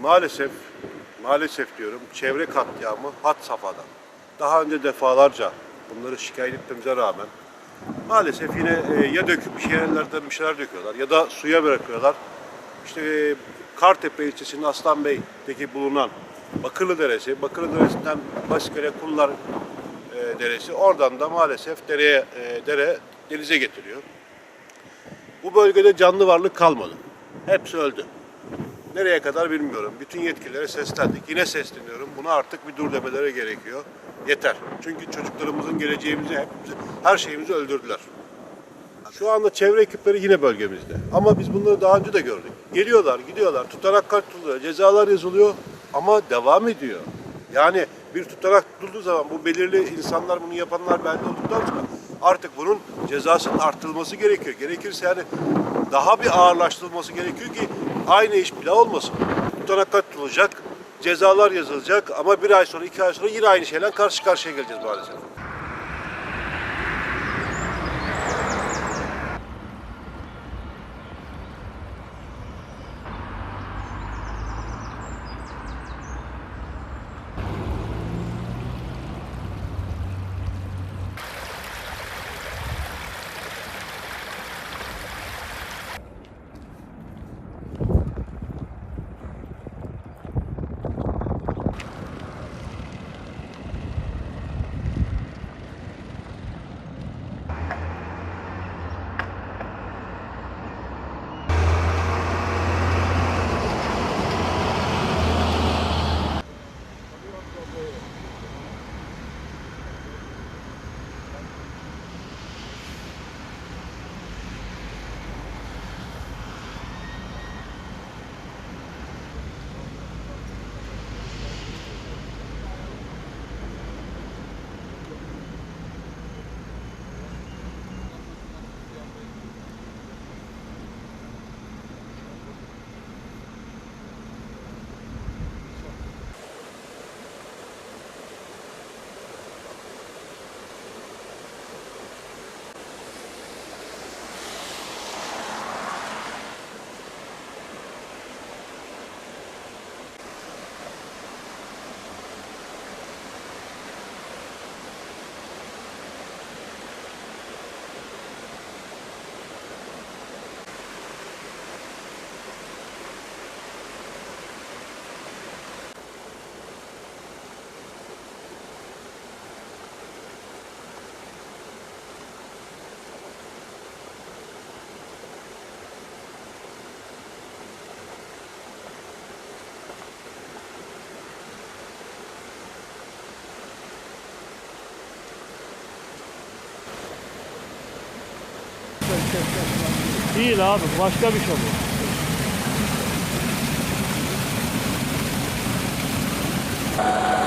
maalesef maalesef diyorum çevre katliamı had safhada. Daha önce defalarca bunları şikayet etmemize rağmen maalesef yine e, ya döküp bir şeylerden bir şeyler döküyorlar ya da suya bırakıyorlar. İşte e, Kartepe ilçesinin Aslanbey'deki bulunan Bakırlı Deresi, Bakırlı Deresi'nden Baskere Kullar e, Deresi oradan da maalesef dereye e, dere denize getiriyor. Bu bölgede canlı varlık kalmadı. Hepsi öldü. Nereye kadar bilmiyorum. Bütün yetkililere seslendik. Yine sesleniyorum. Buna artık bir dur demeleri gerekiyor. Yeter. Çünkü çocuklarımızın geleceğimizi, hepimizi, her şeyimizi öldürdüler. Şu anda çevre ekipleri yine bölgemizde. Ama biz bunları daha önce de gördük. Geliyorlar, gidiyorlar, tutanak tutuluyor, cezalar yazılıyor ama devam ediyor. Yani bir tutanak tutulduğu zaman bu belirli insanlar bunu yapanlar belli olduktan sonra artık bunun cezasının arttırılması gerekiyor. Gerekirse yani daha bir ağırlaştırılması gerekiyor ki aynı iş daha olmasın. Tutanaklar tutulacak, cezalar yazılacak ama bir ay sonra, iki ay sonra yine aynı şeyle karşı karşıya geleceğiz maalesef. Değil abi başka bir şey bu. Thank